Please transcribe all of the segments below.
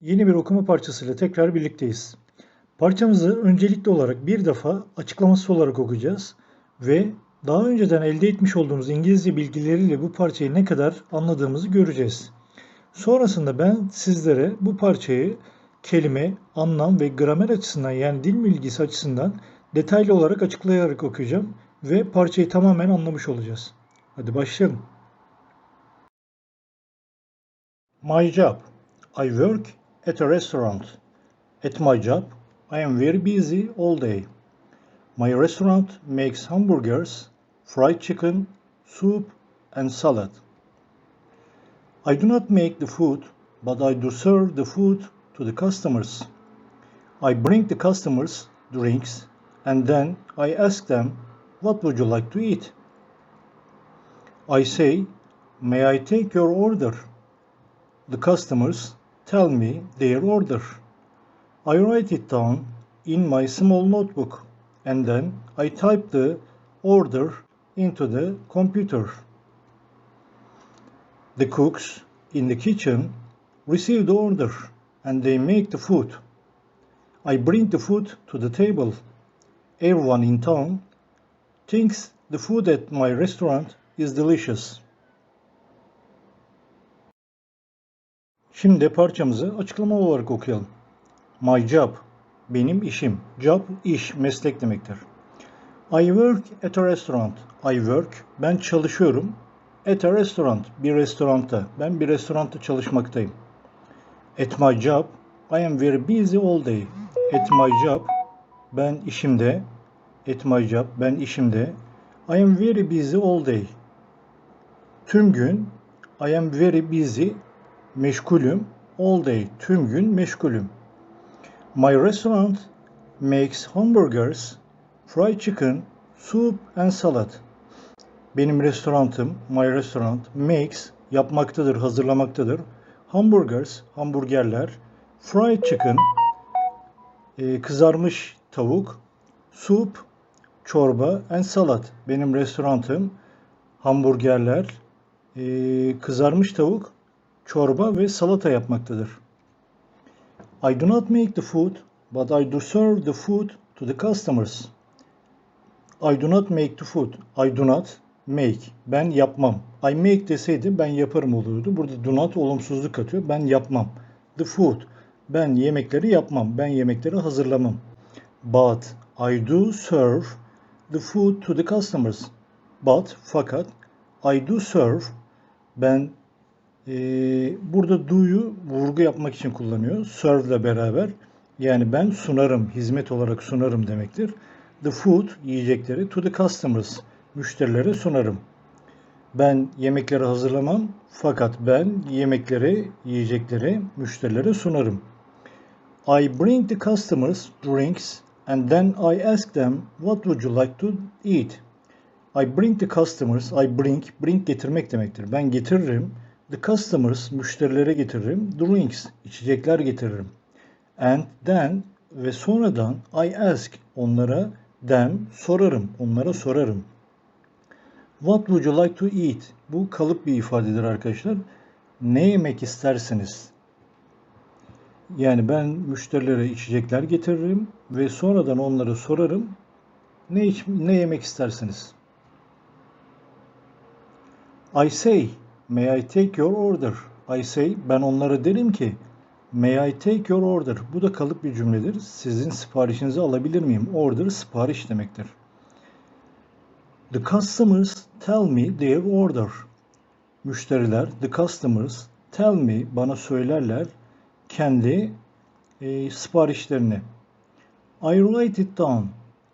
Yeni bir okuma parçasıyla tekrar birlikteyiz. Parçamızı öncelikli olarak bir defa açıklaması olarak okuyacağız ve daha önceden elde etmiş olduğumuz İngilizce bilgileriyle bu parçayı ne kadar anladığımızı göreceğiz. Sonrasında ben sizlere bu parçayı kelime, anlam ve gramer açısından yani dil bilgisi açısından detaylı olarak açıklayarak okuyacağım ve parçayı tamamen anlamış olacağız. Hadi başlayalım. My job. I work at a restaurant. At my job, I am very busy all day. My restaurant makes hamburgers, fried chicken, soup, and salad. I do not make the food, but I do serve the food to the customers. I bring the customers drinks and then I ask them, What would you like to eat? I say, May I take your order? The customers tell me their order. I write it down in my small notebook and then I type the order into the computer. The cooks in the kitchen receive the order and they make the food. I bring the food to the table. Everyone in town thinks the food at my restaurant is delicious. Şimdi parçamızı açıklama olarak okuyalım. My job, benim işim. Job, iş, meslek demektir. I work at a restaurant. I work, ben çalışıyorum. At a restaurant, bir restoranda. Ben bir restoranda çalışmaktayım. At my job, I am very busy all day. At my job, ben işimde. At my job, ben işimde. I am very busy all day. Tüm gün, I am very busy, meşgulüm. All day, tüm gün meşgulüm. My restaurant makes hamburgers, fried chicken, soup and salad. Benim restorantım, my restaurant makes yapmaktadır, hazırlamaktadır. Hamburgers, hamburgerler, fried chicken, e, kızarmış tavuk, soup, çorba and salad. Benim restorantım hamburgerler, e, kızarmış tavuk, çorba ve salata yapmaktadır. I do not make the food, but I do serve the food to the customers. I do not make the food. I do not make. Ben yapmam. I make deseydi ben yaparım olurdu. Burada do not olumsuzluk atıyor. Ben yapmam. The food. Ben yemekleri yapmam. Ben yemekleri hazırlamam. But I do serve the food to the customers. But fakat I do serve ben e, burada do'yu vurgu yapmak için kullanıyor. Serve ile beraber. Yani ben sunarım, hizmet olarak sunarım demektir. The food, yiyecekleri to the customers, müşterilere sunarım. Ben yemekleri hazırlamam fakat ben yemekleri, yiyecekleri müşterilere sunarım. I bring the customers drinks and then I ask them what would you like to eat? I bring the customers, I bring, bring getirmek demektir. Ben getiririm. The customers, müşterilere getiririm. Drinks, içecekler getiririm. And then ve sonradan I ask, onlara them, sorarım, onlara sorarım. What would you like to eat? Bu kalıp bir ifadedir arkadaşlar. Ne yemek istersiniz? Yani ben müşterilere içecekler getiririm ve sonradan onlara sorarım. Ne, iç, ne yemek istersiniz? I say, may I take your order? I say, ben onlara derim ki, may I take your order? Bu da kalıp bir cümledir. Sizin siparişinizi alabilir miyim? Order, sipariş demektir. The customers tell me their order. Müşteriler, the customers tell me, bana söylerler kendi e, siparişlerini. I write it down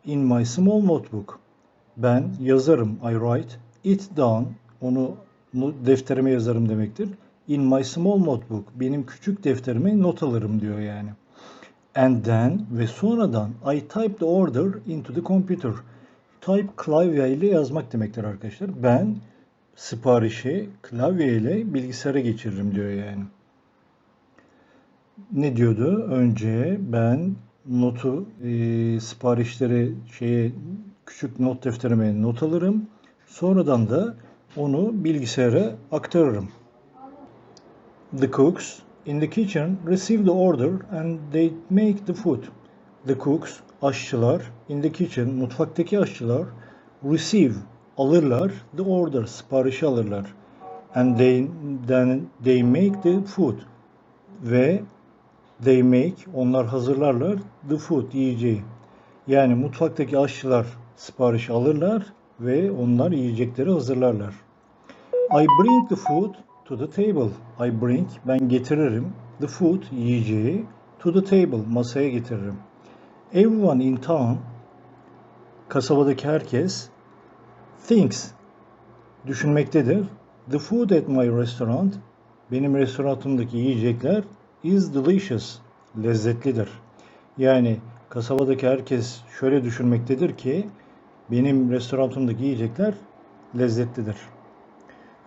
in my small notebook. Ben yazarım, I write it down, onu defterime yazarım demektir. In my small notebook, benim küçük defterime not alırım diyor yani. And then ve sonradan I type the order into the computer. Type klavye ile yazmak demektir arkadaşlar. Ben siparişi klavye ile bilgisayara geçiririm diyor yani. Ne diyordu? Önce ben notu e, siparişleri şeye küçük not defterime not alırım. Sonradan da onu bilgisayara aktarırım. The cooks in the kitchen receive the order and they make the food. The cooks, aşçılar, in the kitchen, mutfaktaki aşçılar, receive, alırlar, the order, siparişi alırlar. And they, then they make the food. Ve they make, onlar hazırlarlar, the food, yiyeceği. Yani mutfaktaki aşçılar sipariş alırlar ve onlar yiyecekleri hazırlarlar. I bring the food to the table. I bring, ben getiririm. The food, yiyeceği. To the table, masaya getiririm. Everyone in town, kasabadaki herkes, thinks, düşünmektedir. The food at my restaurant, benim restoranımdaki yiyecekler is delicious, lezzetlidir. Yani kasabadaki herkes şöyle düşünmektedir ki benim restoranımdaki yiyecekler lezzetlidir.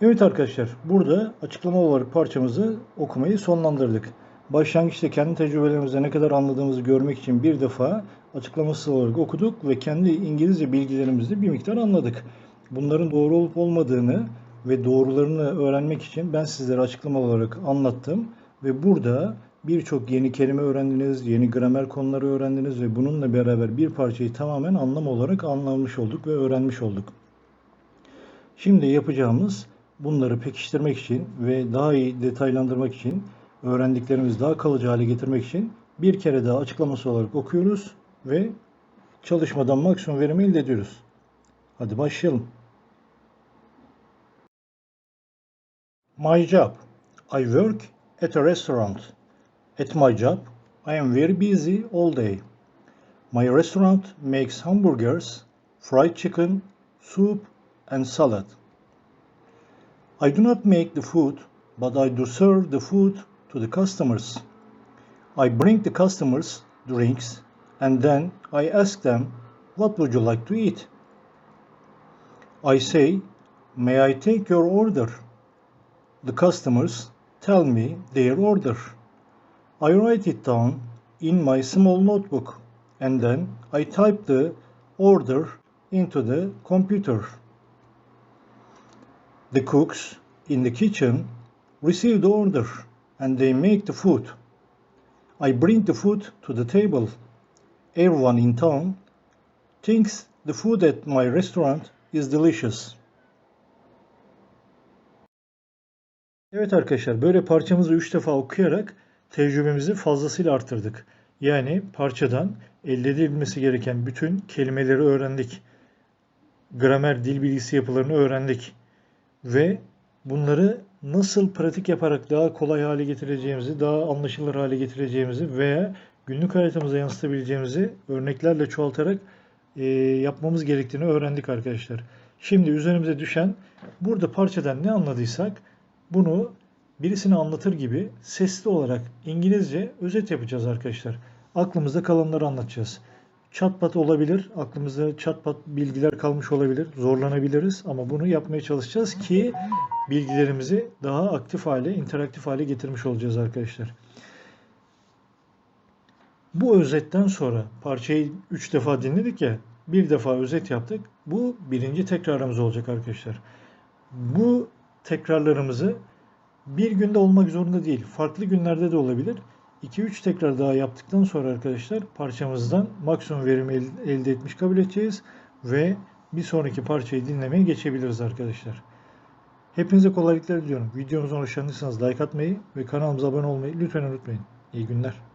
Evet arkadaşlar burada açıklama olarak parçamızı okumayı sonlandırdık. Başlangıçta kendi tecrübelerimizde ne kadar anladığımızı görmek için bir defa açıklaması olarak okuduk ve kendi İngilizce bilgilerimizde bir miktar anladık. Bunların doğru olup olmadığını ve doğrularını öğrenmek için ben sizlere açıklama olarak anlattım ve burada birçok yeni kelime öğrendiniz, yeni gramer konuları öğrendiniz ve bununla beraber bir parçayı tamamen anlam olarak anlamış olduk ve öğrenmiş olduk. Şimdi yapacağımız bunları pekiştirmek için ve daha iyi detaylandırmak için, öğrendiklerimizi daha kalıcı hale getirmek için bir kere daha açıklaması olarak okuyoruz ve çalışmadan maksimum verimi elde ediyoruz. Hadi başlayalım. My job. I work at a restaurant. At my job, I am very busy all day. My restaurant makes hamburgers, fried chicken, soup, and salad. I do not make the food, but I do serve the food to the customers. I bring the customers drinks and then I ask them, What would you like to eat? I say, May I take your order? The customers tell me their order. I write it down in my small notebook and then I type the order into the computer. The cooks in the kitchen receive the order and they make the food. I bring the food to the table. Everyone in town thinks the food at my restaurant is delicious. Evet arkadaşlar böyle parçamızı 3 defa okuyarak tecrübemizi fazlasıyla arttırdık. Yani parçadan elde edilmesi gereken bütün kelimeleri öğrendik. Gramer, dil bilgisi yapılarını öğrendik. Ve bunları nasıl pratik yaparak daha kolay hale getireceğimizi, daha anlaşılır hale getireceğimizi veya günlük hayatımıza yansıtabileceğimizi örneklerle çoğaltarak e, yapmamız gerektiğini öğrendik arkadaşlar. Şimdi üzerimize düşen burada parçadan ne anladıysak bunu birisine anlatır gibi sesli olarak İngilizce özet yapacağız arkadaşlar. Aklımızda kalanları anlatacağız. Çatpat olabilir, aklımızda çatpat bilgiler kalmış olabilir, zorlanabiliriz ama bunu yapmaya çalışacağız ki bilgilerimizi daha aktif hale, interaktif hale getirmiş olacağız arkadaşlar. Bu özetten sonra parçayı 3 defa dinledik ya, bir defa özet yaptık. Bu birinci tekrarımız olacak arkadaşlar. Bu tekrarlarımızı bir günde olmak zorunda değil. Farklı günlerde de olabilir. 2-3 tekrar daha yaptıktan sonra arkadaşlar parçamızdan maksimum verimi elde etmiş kabul edeceğiz. Ve bir sonraki parçayı dinlemeye geçebiliriz arkadaşlar. Hepinize kolaylıklar diliyorum. Videomuza hoşlandıysanız like atmayı ve kanalımıza abone olmayı lütfen unutmayın. İyi günler.